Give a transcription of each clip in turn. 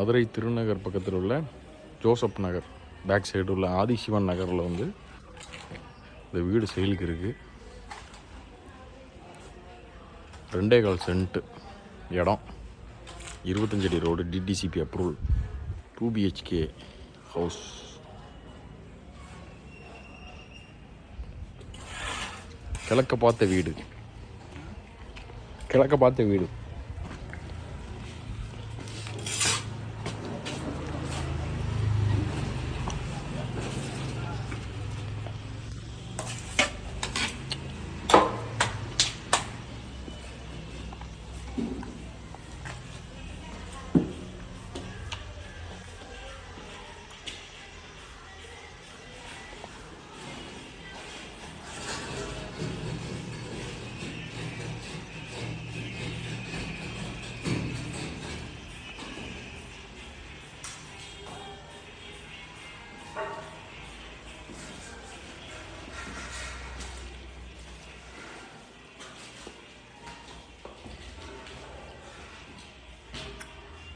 மதுரை திருநகர் பக்கத்தில் உள்ள ஜோசப் நகர் back side உள்ள ஆதிசிவன் நகரில் வந்து இந்த வீடு செயலுக்கு இருக்குது ரெண்டே கால் சென்ட்டு இடம். இருபத்தஞ்சடி road DTCP approval two BHK house கிழக்க பார்த்த வீடு. கிழக்க பார்த்த வீடு.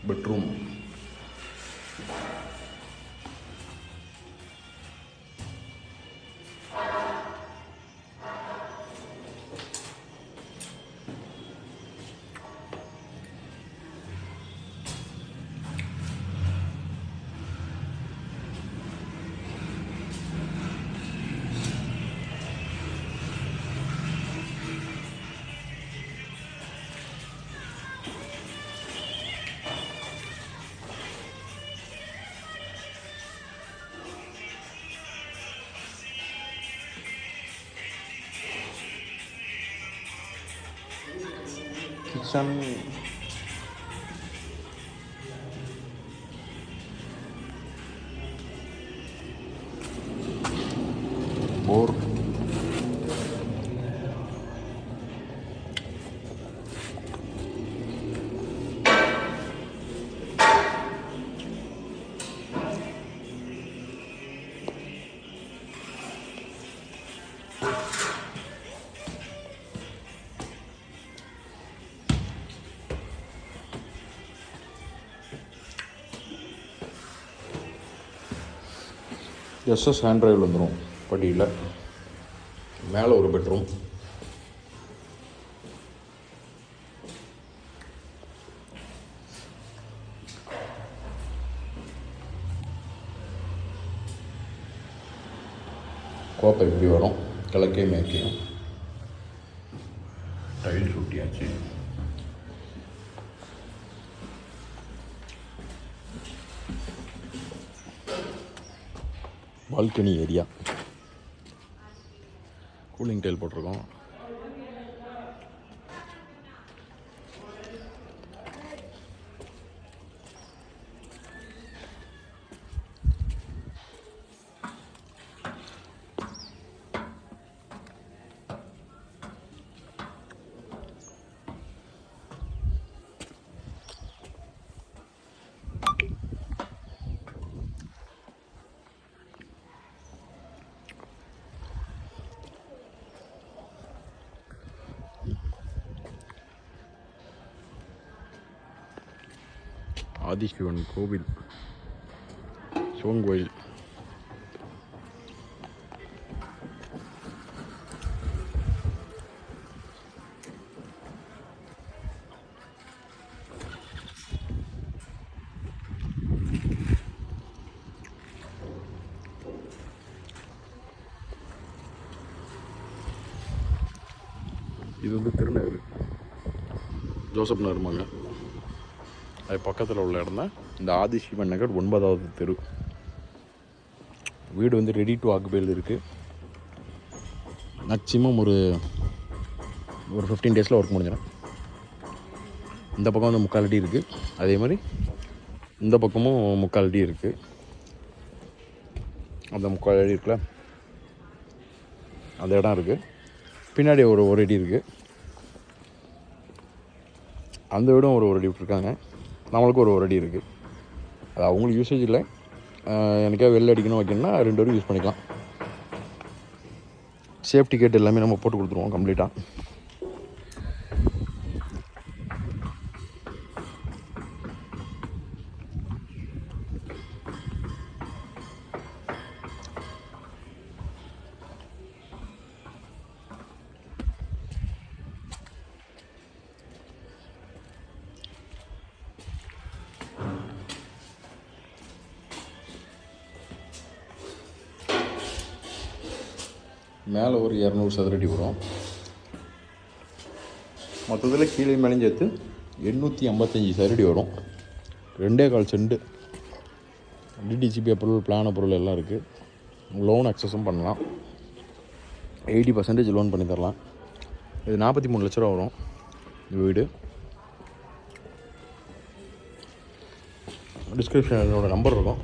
Bedroom. Kitchen bore SS hand வந்துடும் படியில். மேலே ஒரு பெட்ரூம் கோப்பை இப்படி வரும். கிழக்கே மேற்கையும் பால்கனி ஏரியா கூலிங் டைல் போட்டிருக்கோம். ஆதிசிவன் கோவில் சிவன் கோயில். இது வந்து திருநகர். ஜோசப் நகர்மாங்க அது பக்கத்தில் உள்ள இடம் தான். இந்த ஆதிசிவன் நகர் ஒன்பதாவது தெரு. வீடு வந்து ரெடி டு ஆக்குபைல் இருக்குது மேக்ஸிமம் ஒரு ஒரு ஃபிஃப்டீன் டேஸில் ஒர்க் முடிஞ்சிடும். இந்த பக்கம் வந்து முக்கால் அடி இருக்குது அதே மாதிரி இந்த பக்கமும் முக்கால் அடி இருக்குது அந்த முக்கால் அடி இருக்குல்ல? அந்த இடம் இருக்குது பின்னாடி ஒரு ஒரு அடி இருக்குது அந்த வீடும் ஒரு ஒரு அடி விட்டுருக்காங்க. நம்மளுக்கு ஒரு ஒரு அடி இருக்குது அது அவங்களுக்கு யூசேஜ் இல்லை. எனக்கே வெளில அடிக்கணும் வைக்கணும்னா ரெண்டு வரைக்கும் யூஸ் பண்ணிக்கலாம். சேஃப்டி கேட் எல்லாமே நம்ம போட்டு கொடுத்துருவோம் கம்ப்ளீட்டாக மேலே ஒரு இரநூறு சதுரடி வரும். மொத்தத்தில் கீழே மேலேயும் சேர்த்து எண்ணூற்றி ஐம்பத்தஞ்சி சதுரடி வரும். ரெண்டே கால் செண்டு. டிடிசிபி அப்ரூவல் பிளான பொருள் எல்லாம் இருக்குது லோன் அக்சஸும் பண்ணலாம். எயிட்டி பர்சன்டேஜ் லோன் பண்ணி தரலாம். இது நாற்பத்தி மூணு லட்ச ரூபா வரும். இந்த வீடு. டிஸ்கிரிப்ஷன் என்னோடய நம்பர் இருக்கும்.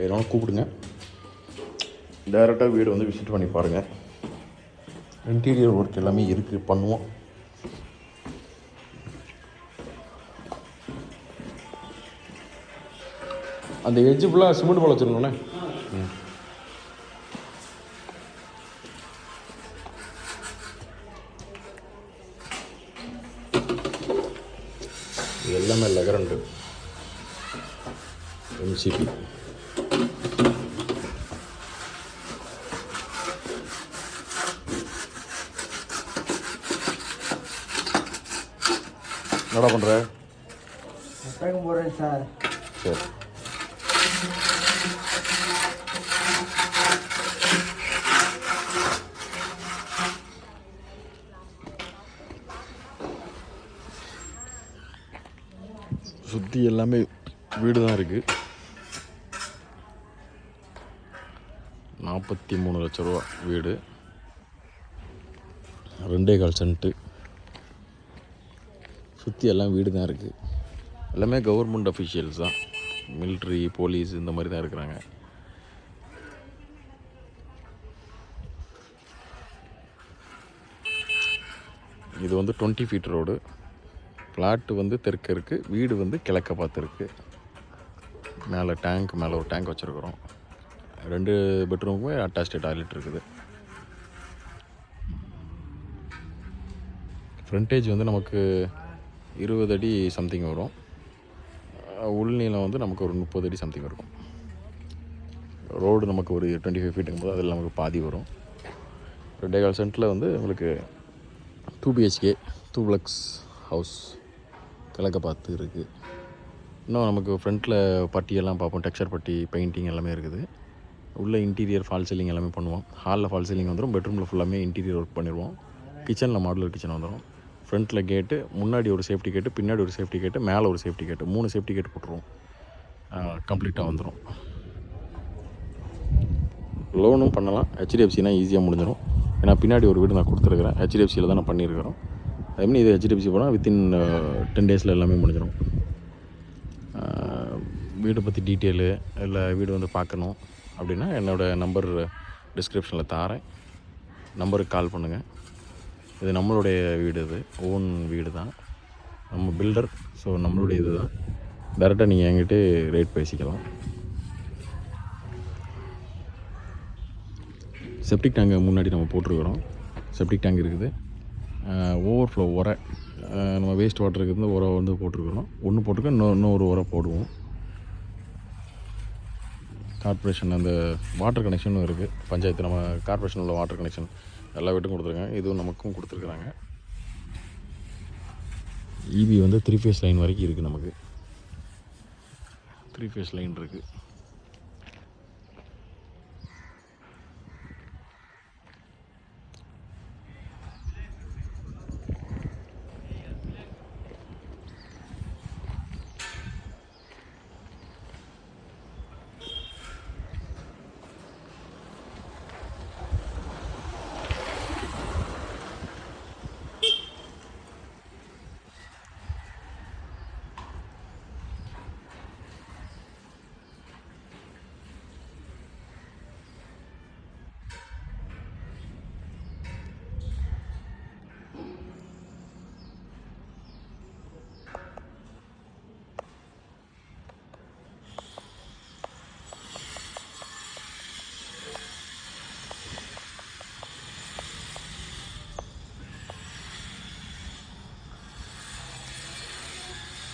வேணும் கூப்பிடுங்க. டைரெக்டாக வீடு வந்து விசிட் பண்ணி பாருங்கள் இன்டீரியர் ஒர்க் எல்லாமே இருக்குது பண்ணுவோம். அந்த எஜ்ஜு ஃபுல்லாக சிமெண்ட் போல வச்சுருந்தோண்ணே எல்லாமே லெகரண்டு எம்சிபி என்னடா பண்ணுற புத்தகம் போடுறேன் சார். சரி சுற்றி எல்லாமே வீடு தான் இருக்குது நாற்பத்தி மூணு லட்ச ரூபா வீடு. ரெண்டே கால் சென்ட்டு. சுற்றி எல்லாம் வீடு தான் இருக்குது எல்லாமே கவர்மெண்ட் அஃபிஷியல்ஸ் தான். மிலிட்ரி போலீஸ் இந்த மாதிரி தான் இருக்கிறாங்க. இது வந்து டுவெண்ட்டி ஃபீட் ரோடு ஃப்ளாட்டு வந்து தெற்க இருக்குது வீடு வந்து கிழக்க பார்த்துருக்கு மேலே டேங்க் மேலே ஒரு டேங்க் வச்சுருக்குறோம். ரெண்டு பெட்ரூமுக்குமே அட்டாச்சு டாய்லெட் இருக்குது. ஃப்ரண்டேஜ் வந்து நமக்கு இருபது அடி சம்திங் வரும் உள்நீளம் வந்து நமக்கு ஒரு முப்பது அடி சம்திங் இருக்கும். ரோடு நமக்கு ஒரு டுவெண்ட்டி ஃபைவ் ஃபீட்டுங்கும் போது அதில் நமக்கு பாதி வரும். ரெண்டே கால் சென்ட்டில் வந்து உங்களுக்கு two BHK duplex house கிழக்க பார்த்து இருக்குது இன்னும் நமக்கு ஃப்ரண்ட்டில் பட்டியெல்லாம் பார்ப்போம். டெக்ஸ்சர் பட்டி பெயிண்டிங் எல்லாமே இருக்குது. உள்ளே இன்டீரியர் ஃபால் சீலிங் எல்லாமே பண்ணுவோம். ஹாலில் ஃபால் சீலிங் வந்துடும் பெட்ரூமில் ஃபுல்லாமே இன்டீரியர் ஒர்க் பண்ணிடுவோம். கிச்சனில் மாடுலர் கிச்சன் வந்துடும் ஃப்ரண்ட்டில் கேட்டு முன்னாடி ஒரு சேஃப்டி கேட்டு பின்னாடி ஒரு சேஃப்டி கேட்டு மேலே ஒரு சேஃப்டி கேட்டு மூணு சேஃப்டி கேட்டு போட்டுருவோம். கம்ப்ளீட்டாக வந்துடும் லோனும் பண்ணலாம். ஹெச்டிஎஃப்சினா ஈஸியாக முடிஞ்சிடும் ஏன்னா பின்னாடி ஒரு வீடு நான் கொடுத்துருக்குறேன். ஹெச்டிஎஃப்சியில் தான் நான் பண்ணியிருக்கிறோம். அதேமாதிரி இது ஹெச்டிஎஃப்சி போனால் வித்தின் டென் டேஸில் எல்லாமே முடிஞ்சிடும் வீடை பற்றி டீட்டெயிலு இல்லை வீடு வந்து பார்க்கணும் அப்படின்னா என்னோடய நம்பர் டிஸ்கிரிப்ஷனில் தாரேன் நம்பருக்கு கால் பண்ணுங்கள் இது நம்மளுடைய வீடு இது. ஓன் வீடு தான். நம்ம பில்டர் ஸோ நம்மளுடைய இது தான். டேரெக்டாக நீங்கள் என்கிட்ட ரேட் பேசிக்கலாம். செப்டிக் டேங்கு முன்னாடி நம்ம போட்டிருக்கிறோம். செப்டிக் டேங்க் இருக்குது. ஓவர்ஃப்ளோ உரை நம்ம வேஸ்ட் வாட்டருக்கு வந்து உரம் வந்து போட்டிருக்கிறோம். ஒன்று போட்டிருக்கோம் இன்னும் இன்னொரு உரம் போடுவோம். கார்ப்பரேஷன் அந்த வாட்டர் கனெக்ஷனும் இருக்குது பஞ்சாயத்து நம்ம கார்ப்பரேஷன் உள்ள வாட்டர் கனெக்ஷன் எல்லா வீட்டும் கொடுத்துருக்காங்க. இதுவும் நமக்கும் கொடுத்துருக்குறாங்க. இபி வந்து த்ரீ ஃபேஸ் லைன் வரைக்கும் இருக்குது நமக்கு. த்ரீ ஃபேஸ் லைன் இருக்குது